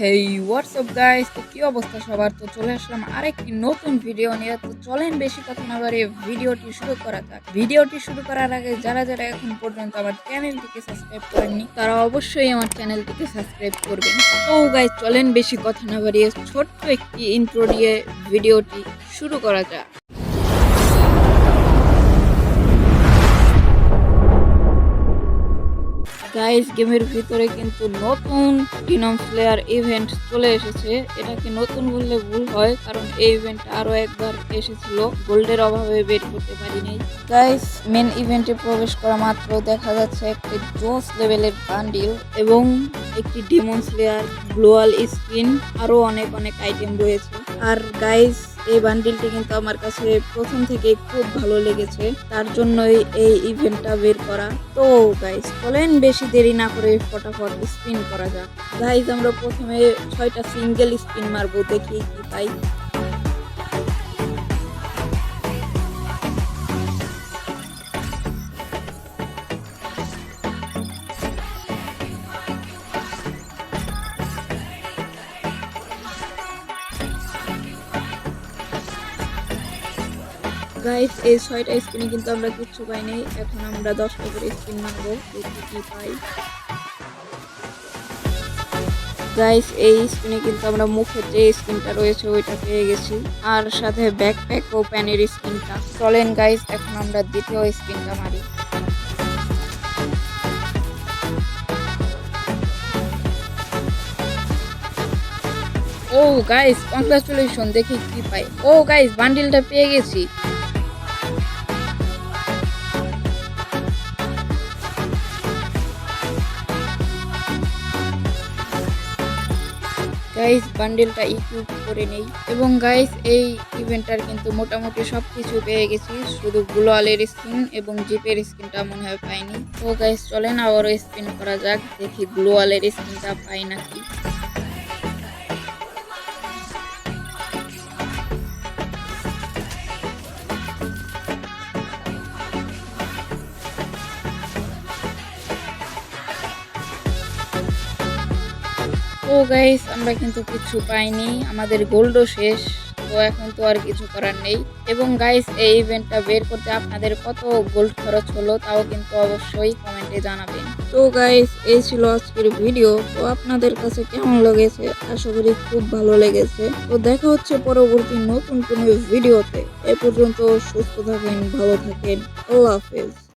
হেই WhatsApp guys তো কি অবস্থা সবার? তো চলে আসলাম আরেকটি নতুন ভিডিও নিয়ে। তো চলেন বেশি কথা না বাড়িয়ে ভিডিওটি শুরু করা যাক। ভিডিওটি শুরু করার আগে যারা যারা এখন পর্যন্ত আমার চ্যানেলটিকে সাবস্ক্রাইব করেননি, তারা অবশ্যই আমার চ্যানেলটিকে সাবস্ক্রাইব করবেন। তো গাইস চলেন বেশি কথা না বাড়িয়ে ছোট্ট একটি ইন্ট্রো দিয়ে ভিডিওটি শুরু করা যাক। গাইস গেমের ভিতরে কিন্তু নতুন ডিনম প্লেয়ার ইভেন্ট চলে এসেছে। এটাকে নতুন বললে ভুল হয়, কারণ এই ইভেন্ট আরও একবার এসেছিল। গোল্ডের অভাবে বের করতে পারিনি। গাইস মেন ইভেন্টে প্রবেশ করা মাত্র দেখা যাচ্ছে একটি জোস লেভেলের বান্ডিল এবং একটি ডিমন স্লেয়ার গ্লোয়াল স্কিন আরও অনেক অনেক আইটেম রয়েছে। আর গাইস এই বান্ডিলটি কিন্তু আমার কাছে প্রথম থেকে খুব ভালো লেগেছে। তার জন্যই এই ইভেন্টটা বের করা। তো গাইস বলেন বেশি দেরি না করে ফটাফট স্পিন করা যাক। গাইজ আমরা প্রথমে ছয়টা সিঙ্গেল স্পিন মারবো, দেখি কি পাই। গাইস এই ছয়টা স্পিনে কিন্তু আমরা কিচ্ছু পাইনি এখন আমরা দশটা করে স্পিন মারবো দেখি কি পাই। গাইস এই স্পিনে কিন্তু আমরা মুখের যে স্কিনটা রয়েছে, ওইটা পেয়ে গেছি। আর সাথে ব্যাকপ্যাক ও প্যানের স্কিনটা চলেন গাইস এখন আমরা দ্বিতীয় স্পিনটা মারি। ও গাইস কংগ্রাচুলেশন দেখি কি পাই। ও গাইস বান্ডিলটা পেয়ে গেছি। গাইস বান্ডেলটা ইকুইপ করে নেই। এবং গাইস এই ইভেন্টটার কিন্তু মোটামুটি সব কিছু পেয়ে গেছি। শুধু গ্লোয়ালের স্কিন এবং জিপের স্কিনটা মনে হয় পাইনি। তো গাইস চলেন আবারও স্পিন করা যাক। দেখি গ্লোয়ালের স্কিনটা পাই নাকি। তো গাইস আমরা কিন্তু কিছু পাইনি, আমাদের গোল্ডও শেষ, তো এখন তো আর কিছু করার নেই। এবং গাইস এই ইভেন্টটা বের করতে আপনাদের কত গোল্ড খরচ হলো, তাও কিন্তু অবশ্যই কমেন্টে জানাবেন। তো গাইস এই ছিল আজকের ভিডিও তো আপনাদের কাছে কেমন লেগেছে? আশা করি খুব ভালো লেগেছে। তো দেখা হচ্ছে পরবর্তী নতুন কোনো ভিডিওতে এ পর্যন্ত সুস্থ থাকেন, ভালো থাকেন, আল্লাহ হাফেজ।